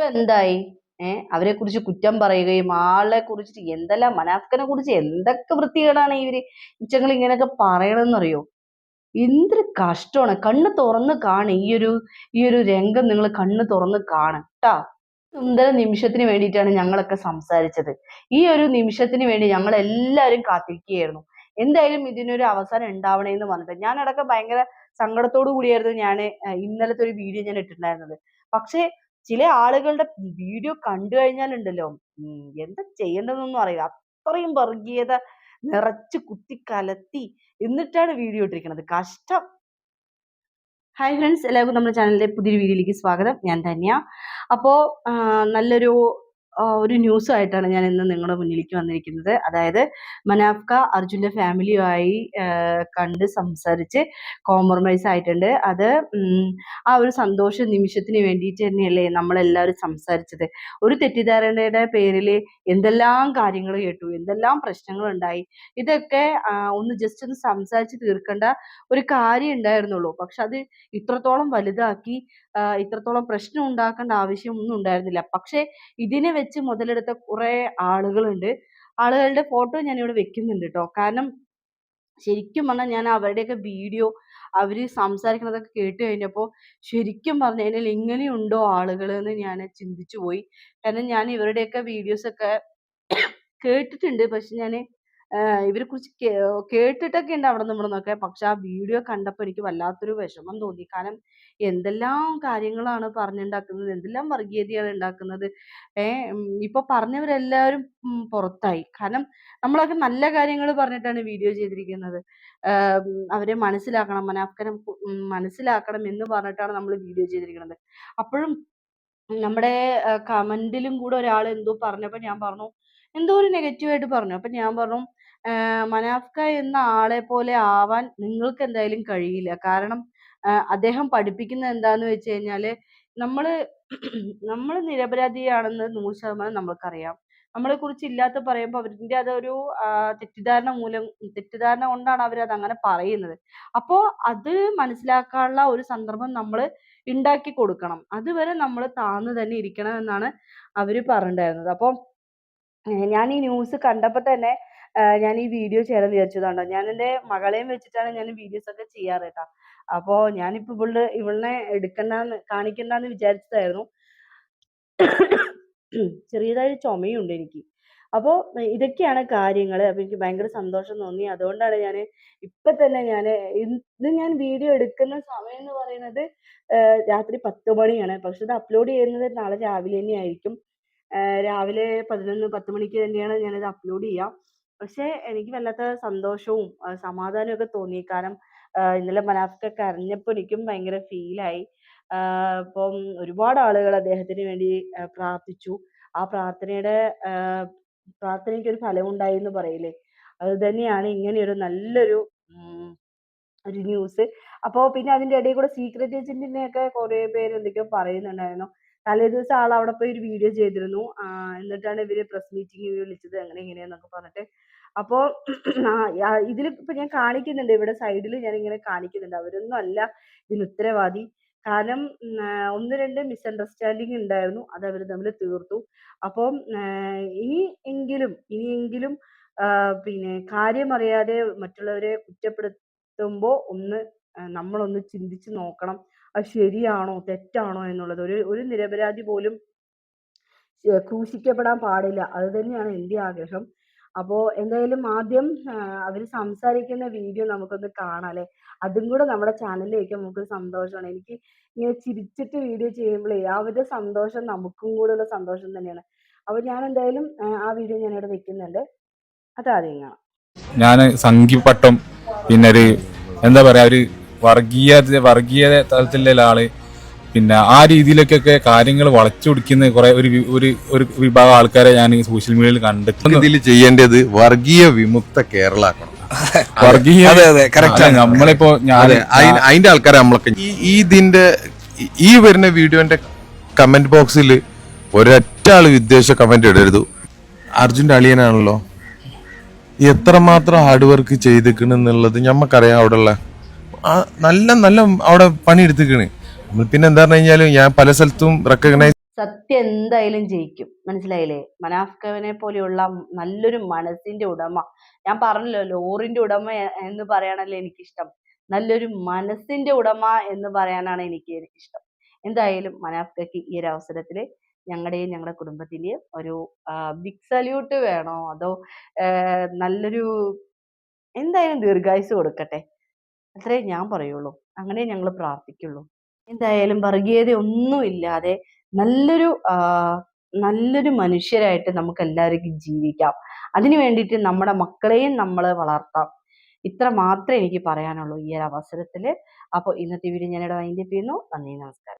ഇപ്പൊ എന്തായി? ഏഹ് അവരെ കുറിച്ച് കുറ്റം പറയുകയും ആളെ കുറിച്ചിട്ട് എന്തെല്ലാം മനാഫ്കനെ കുറിച്ച് എന്തൊക്കെ വൃത്തികേടാണ് ഇവർ? ഇച്ചങ്ങൾ ഇങ്ങനെയൊക്കെ പറയണമെന്നറിയോ എന്തൊരു കഷ്ടമാണ്. കണ്ണ് തുറന്ന് കാണ്. ഈ ഒരു ഈ ഒരു രംഗം നിങ്ങൾ കണ്ണ് തുറന്ന് കാണ് ട്ടാ. സുന്ദര നിമിഷത്തിന് വേണ്ടിയിട്ടാണ് ഞങ്ങളൊക്കെ സംസാരിച്ചത്. ഈ ഒരു നിമിഷത്തിന് വേണ്ടി ഞങ്ങൾ എല്ലാവരും കാത്തിരിക്കുകയായിരുന്നു. എന്തായാലും ഇതിനൊരു അവസാനം ഉണ്ടാവണേ എന്ന് പറഞ്ഞിട്ട്. ഞാൻ ഭയങ്കര സങ്കടത്തോടു കൂടിയായിരുന്നു ഞാൻ ഇന്നലത്തെ ഒരു വീഡിയോ ഞാൻ ഇട്ടിട്ടുണ്ടായിരുന്നത്. പക്ഷേ ചില ആളുകളുടെ വീഡിയോ കണ്ടു കഴിഞ്ഞാലുണ്ടല്ലോ എന്താ ചെയ്യേണ്ടതെന്നൊന്നും അറിയില്ല. അത്രയും വർഗീയത നിറച്ച് കുത്തി കലത്തി എന്നിട്ടാണ് വീഡിയോ ഇട്ടിരിക്കുന്നത്. കഷ്ടം. ഹായ് ഫ്രണ്ട്സ് എല്ലാവർക്കും നമ്മുടെ ചാനലിലെ പുതിയൊരു വീഡിയോയിലേക്ക് സ്വാഗതം. ഞാൻ ധന്യ അപ്പോൾ നല്ലൊരു ഒരു ന്യൂസ് ആയിട്ടാണ് ഞാൻ ഇന്ന് നിങ്ങളുടെ മുന്നിലേക്ക് വന്നിരിക്കുന്നത്. അതായത് മനാഫ്ക അർജുന്റെ ഫാമിലിയുമായി കണ്ട് സംസാരിച്ച് കോംപ്രമൈസ് ആയിട്ടുണ്ട്. അത് ആ ഒരു സന്തോഷ നിമിഷത്തിന് വേണ്ടിയിട്ട് തന്നെയല്ലേ നമ്മളെല്ലാവരും സംസാരിച്ചത്. ഒരു തെറ്റിദ്ധാരണയുടെ പേരിൽ എന്തെല്ലാം കാര്യങ്ങൾ കേട്ടു എന്തെല്ലാം പ്രശ്നങ്ങൾ ഉണ്ടായി ഇതൊക്കെ ഒന്ന് ജസ്റ്റ് ഒന്ന് സംസാരിച്ച് തീർക്കേണ്ട ഒരു കാര്യം ഉണ്ടായിരുന്നുള്ളൂ. പക്ഷെ അത് ഇത്രത്തോളം വലുതാക്കി ഇത്രത്തോളം പ്രശ്നം ഉണ്ടാക്കേണ്ട ആവശ്യമൊന്നും ഉണ്ടായിരുന്നില്ല. പക്ഷേ ഇതിനെ വെച്ച് മുതലെടുത്ത കുറേ ആളുകളുണ്ട്. ആളുകളുടെ ഫോട്ടോ ഞാൻ ഇവിടെ വെക്കുന്നുണ്ട് കേട്ടോ കാരണം ശരിക്കും പറഞ്ഞാൽ ഞാൻ അവരുടെയൊക്കെ വീഡിയോ അവർ സംസാരിക്കുന്നതൊക്കെ കേട്ട് കഴിഞ്ഞപ്പോൾ ശരിക്കും പറഞ്ഞു കഴിഞ്ഞാൽ ഇങ്ങനെയുണ്ടോ ആളുകൾ എന്ന് ഞാൻ ചിന്തിച്ചു പോയി. കാരണം ഞാൻ ഇവരുടെയൊക്കെ വീഡിയോസൊക്കെ കേട്ടിട്ടുണ്ട്. പക്ഷെ ഞാൻ ഇവരെ കുറിച്ച് കേട്ടിട്ടൊക്കെ ഉണ്ട് അവിടെ നിന്ന് നിന്നൊക്കെ പക്ഷെ ആ വീഡിയോ കണ്ടപ്പോൾ എനിക്ക് വല്ലാത്തൊരു വിഷമം തോന്നി. കാരണം എന്തെല്ലാം കാര്യങ്ങളാണ് പറഞ്ഞുണ്ടാക്കുന്നത്? എന്തെല്ലാം വർഗീയതയാണ് ഉണ്ടാക്കുന്നത് ഉം ഇപ്പൊ പറഞ്ഞവരെല്ലാവരും പുറത്തായി. കാരണം നമ്മളൊക്കെ നല്ല കാര്യങ്ങൾ പറഞ്ഞിട്ടാണ് വീഡിയോ ചെയ്തിരിക്കുന്നത്. അവരെ മനസ്സിലാക്കണം മനാഫ്കരം മനസ്സിലാക്കണം എന്ന് പറഞ്ഞിട്ടാണ് നമ്മൾ വീഡിയോ ചെയ്തിരിക്കുന്നത്. അപ്പോഴും നമ്മുടെ കമന്റിലും കൂടെ ഒരാൾ എന്തോ പറഞ്ഞപ്പോൾ ഞാൻ പറഞ്ഞു എന്തോ ഒരു നെഗറ്റീവ് ആയിട്ട് പറഞ്ഞു. അപ്പൊ ഞാൻ പറഞ്ഞു മനാഫ്ക എന്ന ആളെ പോലെ ആവാൻ നിങ്ങൾക്ക് എന്തായാലും കഴിയില്ല. കാരണം അദ്ദേഹം പഠിപ്പിക്കുന്നത് എന്താന്ന് വെച്ച് കഴിഞ്ഞാൽ നമ്മൾ നമ്മൾ നിരപരാധിയാണെന്ന് നൂറ് ശതമാനം നമ്മൾക്കറിയാം. നമ്മളെ കുറിച്ച് ഇല്ലാത്ത പറയുമ്പോൾ അവരിന്റെ അതൊരു തെറ്റിദ്ധാരണ മൂലം തെറ്റിദ്ധാരണ കൊണ്ടാണ് അവരത് അങ്ങനെ പറയുന്നത്. അപ്പോ അത് മനസ്സിലാക്കാനുള്ള ഒരു സന്ദർഭം നമ്മൾ ഉണ്ടാക്കി കൊടുക്കണം. അതുവരെ നമ്മൾ താന്നു തന്നെ ഇരിക്കണം എന്നാണ് അവർ പറഞ്ഞിട്ടുണ്ടായിരുന്നത്. അപ്പൊ ഞാൻ ഈ ന്യൂസ് കണ്ടപ്പോ തന്നെ ഞാൻ ഈ വീഡിയോ ചെയ്യാൻ വിചാരിച്ചതാണ്ടോ ഞാൻ എന്റെ മകളെയും വെച്ചിട്ടാണ് ഞാൻ വീഡിയോസ് ഒക്കെ ചെയ്യാറ് കേട്ടോ. അപ്പോ ഞാനിപ്പോ ഇവളുടെ ഇവളിനെ എടുക്കണ്ടാന്ന് കാണിക്കണ്ടാന്ന് വിചാരിച്ചതായിരുന്നു. ചെറിയതായി ചുമയുണ്ട് എനിക്ക്. അപ്പോ ഇതൊക്കെയാണ് കാര്യങ്ങൾ അപ്പൊ എനിക്ക് ഭയങ്കര സന്തോഷം തോന്നി. അതുകൊണ്ടാണ് ഞാൻ ഇപ്പൊ തന്നെ ഞാൻ ഇന്ന് ഞാൻ വീഡിയോ എടുക്കുന്ന സമയം എന്ന് പറയുന്നത് രാത്രി പത്ത് മണിയാണ്. പക്ഷെ ഇത് അപ്ലോഡ് ചെയ്യുന്നത് നാളെ രാവിലെ തന്നെ ആയിരിക്കും രാവിലെ പതിനൊന്ന് പത്ത് മണിക്ക് തന്നെയാണ് ഞാനിത് അപ്ലോഡ് ചെയ്യുക പക്ഷെ എനിക്ക് വല്ലാത്ത സന്തോഷവും സമാധാനവും ഒക്കെ തോന്നി. കാരണം ഇന്നലെ മനാഫ്ക കരഞ്ഞപ്പോ എനിക്കും ഭയങ്കര ഫീലായി ആഹ് ഇപ്പം ഒരുപാട് ആളുകൾ അദ്ദേഹത്തിന് വേണ്ടി പ്രാർത്ഥിച്ചു. ആ പ്രാർത്ഥനയുടെ പ്രാർത്ഥനയ്ക്ക് ഒരു ഫലം ഉണ്ടായി എന്ന് പറയില്ലേ? അത് തന്നെയാണ് ഇങ്ങനെയൊരു നല്ലൊരു ഒരു ന്യൂസ് അപ്പോ പിന്നെ അതിന്റെ ഇടയിൽ കൂടെ സീക്രട്ട് ഏജന്റിനെ ഒക്കെ കുറെ പേര് എന്തൊക്കെയോ പറയുന്നുണ്ടായിരുന്നു. തലേ ദിവസം ആൾ അവിടെ പോയി ഒരു വീഡിയോ ചെയ്തിരുന്നു. എന്നിട്ടാണ് ഇവർ പ്രസ് മീറ്റിംഗ് വിളിച്ചത് അങ്ങനെ ഇങ്ങനെയെന്നൊക്കെ പറഞ്ഞിട്ട്. അപ്പോ ഇതിൽ ഇപ്പൊ ഞാൻ കാണിക്കുന്നുണ്ട്. ഇവിടെ സൈഡിൽ ഞാൻ ഇങ്ങനെ കാണിക്കുന്നുണ്ട്. അവരൊന്നും അല്ല ഇതിന് ഉത്തരവാദി. കാരണം ഒന്ന് രണ്ട് മിസ്അണ്ടർസ്റ്റാൻഡിങ് ഉണ്ടായിരുന്നു. അത് അവർ തമ്മിൽ തീർത്തു. അപ്പം ഇനി എങ്കിലും ഇനിയെങ്കിലും പിന്നെ പിന്നെ കാര്യമറിയാതെ മറ്റുള്ളവരെ കുറ്റപ്പെടുത്തുമ്പോൾ ഒന്ന് നമ്മളൊന്ന് ചിന്തിച്ച് നോക്കണം. അത് ശരിയാണോ തെറ്റാണോ എന്നുള്ളത്. ഒരു ഒരു നിരപരാധി പോലും ക്രൂശിക്കപ്പെടാൻ പാടില്ല. അത് തന്നെയാണ് എന്റെ ആഗ്രഹം. അപ്പോ എന്തായാലും ആദ്യം അവർ സംസാരിക്കുന്ന വീഡിയോ നമുക്കൊന്ന് കാണാം അല്ലേ? അതും കൂടെ നമ്മുടെ ചാനലിലേക്ക് നമുക്ക് സന്തോഷമാണ്. എനിക്ക് ഇങ്ങനെ ചിരിച്ചിട്ട് വീഡിയോ ചെയ്യുമ്പോഴേ അവരുടെ സന്തോഷം നമുക്കും കൂടെ ഉള്ള സന്തോഷം തന്നെയാണ്. അപ്പൊ ഞാൻ എന്തായാലും ആ വീഡിയോ ഞാൻ ഇവിടെ വെക്കുന്നുണ്ട്. അതാദ്യം കാണാം. ഞാൻ സംഘിപ്പട്ടം പിന്നെ ഒരു എന്താ പറയാ ഒരു വർഗീയ വർഗീയ തലത്തിലുള്ള ആൾ. പിന്നെ ആ രീതിയിലേക്കൊക്കെ കാര്യങ്ങൾ വളച്ചൊടിക്കുന്ന കുറെ ഒരു ഒരു ഒരു വിഭാഗം ആൾക്കാരെ ഞാൻ സോഷ്യൽ മീഡിയയിൽ കണ്ടിട്ടുണ്ട് ഇതിൽ ചെയ്യേണ്ടത് വർഗീയ വിമുക്ത കേരള വർഗീയ നമ്മളിപ്പോ ഞാൻ അതിന്റെ ആൾക്കാരെ നമ്മളൊക്കെ ഈ ഇതിന്റെ ഈ- വരുന്ന വീഡിയോന്റെ കമന്റ് ബോക്സിൽ ഒരൊറ്റ ആൾ വിദ്വേഷ കമന്റ് ഇടരുത്. അർജുന്റെ അളിയനാണല്ലോ എത്രമാത്രം ഹാർഡ് വർക്ക് ചെയ്തിക്കണെന്നുള്ളത് ഞമ്മക്കറിയാം അവിടെ ഉള്ള നല്ല നല്ല അവിടെ പണിയെടുത്തിക്കണ് നമ്മൾ പിന്നെ എന്താ പറഞ്ഞു ഞാൻ പല സ്ഥലത്തും റെക്കഗ്നൈസ് സത്യം എന്തായാലും ജയിക്കും. മനസ്സിലായില്ലേ? മനാഫ്കവനെ പോലെയുള്ള നല്ലൊരു മനസ്സിന്റെ ഉടമ. ഞാൻ പറഞ്ഞല്ലോ ലോറിന്റെ ഉടമ എന്ന് പറയാനല്ലേ എനിക്കിഷ്ടം. നല്ലൊരു മനസ്സിന്റെ ഉടമ എന്ന് പറയാനാണ് എനിക്ക് ഇഷ്ടം എന്തായാലും മനാഫ്കയ്ക്ക് ഈ ഒരു അവസരത്തിൽ ഞങ്ങളുടെയും ഞങ്ങളുടെ കുടുംബത്തിന്റെയും ഒരു ബിഗ് സല്യൂട്ട് വേണോ? അതോ നല്ലൊരു എന്തായാലും ദീർഘായുസ് കൊടുക്കട്ടെ? അത്രേ ഞാൻ പറയുള്ളൂ. അങ്ങനെ ഞങ്ങൾ പ്രാർത്ഥിക്കുള്ളൂ. എന്തായാലും വർഗീയത ഒന്നുമില്ലാതെ നല്ലൊരു നല്ലൊരു മനുഷ്യരായിട്ട് നമുക്ക് എല്ലാവർക്കും ജീവിക്കാം. അതിനു വേണ്ടിയിട്ട് നമ്മുടെ മക്കളെയും നമ്മൾ വളർത്താം. ഇത്ര മാത്രമേ എനിക്ക് പറയാനുള്ളൂ ഈ ഒരു അവസരത്തിൽ. അപ്പോൾ ഇന്നത്തെ വീഡിയോ ഞാനിവിടെ വൈൻഡപ്പ് ചെയ്യുന്നു. നന്ദി നമസ്കാരം.